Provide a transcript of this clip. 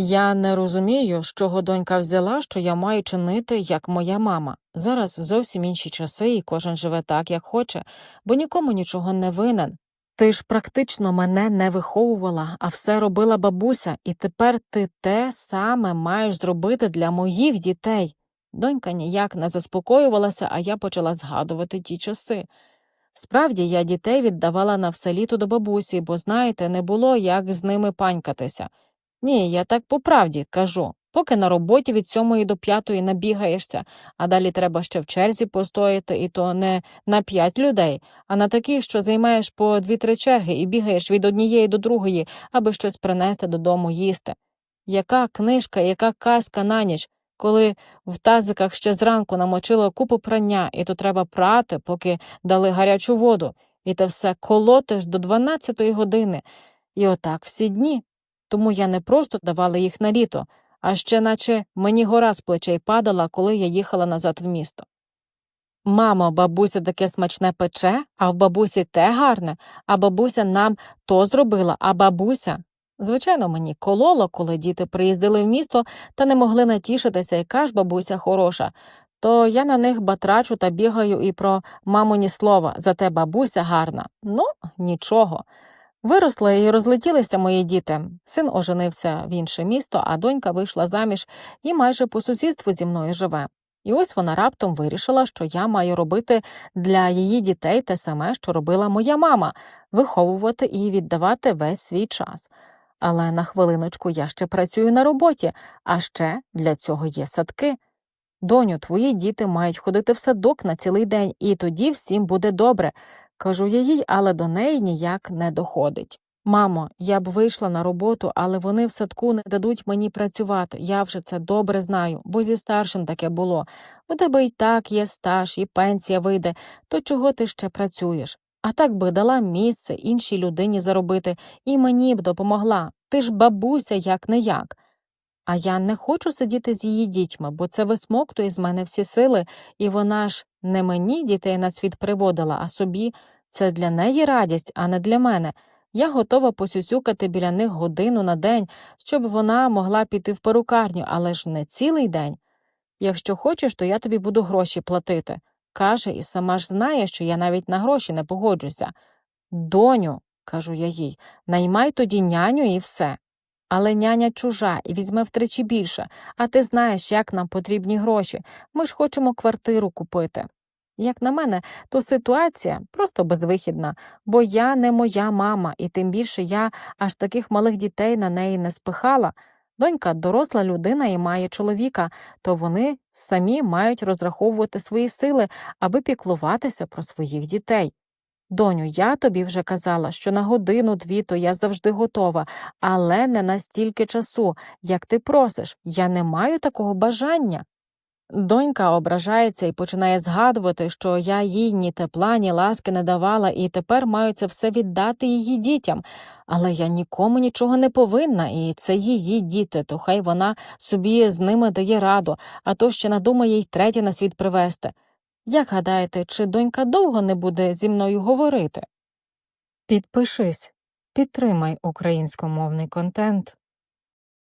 Я не розумію, з чого донька взяла, що я маю чинити, як моя мама. Зараз зовсім інші часи, і кожен живе так, як хоче, бо нікому нічого не винен. Ти ж практично мене не виховувала, а все робила бабуся, і тепер ти те саме маєш зробити для моїх дітей. Донька ніяк не заспокоювалася, а я почала згадувати ті часи. Справді, я дітей віддавала на все літо до бабусі, бо, знаєте, не було як з ними панькатися. Ні, я так по правді кажу. Поки на роботі від сьомої до п'ятої набігаєшся, а далі треба ще в черзі постояти, і то не на п'ять людей, а на такі, що займаєш по дві-три черги і бігаєш від однієї до другої, аби щось принести додому їсти. Яка книжка, яка казка на ніч, коли в тазиках ще зранку намочило купу прання, і то треба прати, поки дали гарячу воду, і те все колотиш до дванадцятої години. І отак всі дні. Тому я не просто давала їх на літо, а ще наче мені гора з плечей падала, коли я їхала назад в місто. Мамо, бабуся таке смачне пече, а в бабусі те гарне, а бабуся нам то зробила, а бабуся. Звичайно, мені кололо, коли діти приїздили в місто та не могли натішитися, яка ж бабуся хороша. То я на них батрачу та бігаю і про маму ні слова, зате бабуся гарна. Ну, нічого. Виросли і розлетілися мої діти. Син оженився в інше місто, а донька вийшла заміж і майже по сусідству зі мною живе. І ось вона раптом вирішила, що я маю робити для її дітей те саме, що робила моя мама виховувати і віддавати весь свій час. Але на хвилиночку я ще працюю на роботі, а ще для цього є садки. Доню, твої діти мають ходити в садок на цілий день, і тоді всім буде добре. Кажу я їй, але до неї ніяк не доходить. Мамо, я б вийшла на роботу, але вони в садку не дадуть мені працювати. Я вже це добре знаю, бо зі старшим таке було. У тебе й так є стаж, і пенсія вийде, то чого ти ще працюєш? А так би дала місце іншій людині заробити, і мені б допомогла. Ти ж бабуся як не як. А я не хочу сидіти з її дітьми, бо це висмоктує з мене всі сили, і вона ж не мені дітей на світ приводила, а собі. Це для неї радість, а не для мене. Я готова посюсюкати біля них годину на день, щоб вона могла піти в перукарню, але ж не цілий день. Якщо хочеш, то я тобі буду гроші платити. Каже, і сама ж знає, що я навіть на гроші не погоджуся. Доню, кажу я їй, наймай тоді няню і все. Але няня чужа і візьме втричі більше, а ти знаєш, як нам потрібні гроші. Ми ж хочемо квартиру купити. Як на мене, то ситуація просто безвихідна, бо я не моя мама, і тим більше я аж таких малих дітей на неї не спихала. Донька доросла людина і має чоловіка, то вони самі мають розраховувати свої сили, аби піклуватися про своїх дітей. Доню, я тобі вже казала, що на годину-дві то я завжди готова, але не настільки часу, як ти просиш, я не маю такого бажання. Донька ображається і починає згадувати, що я їй ні тепла, ні ласки не давала, і тепер маю це все віддати її дітям. Але я нікому нічого не повинна, і це її діти, то хай вона собі з ними дає раду, а то ще надумає й третє на світ привезти. Як гадаєте, чи донька довго не буде зі мною говорити? Підпишись, підтримай українськомовний контент.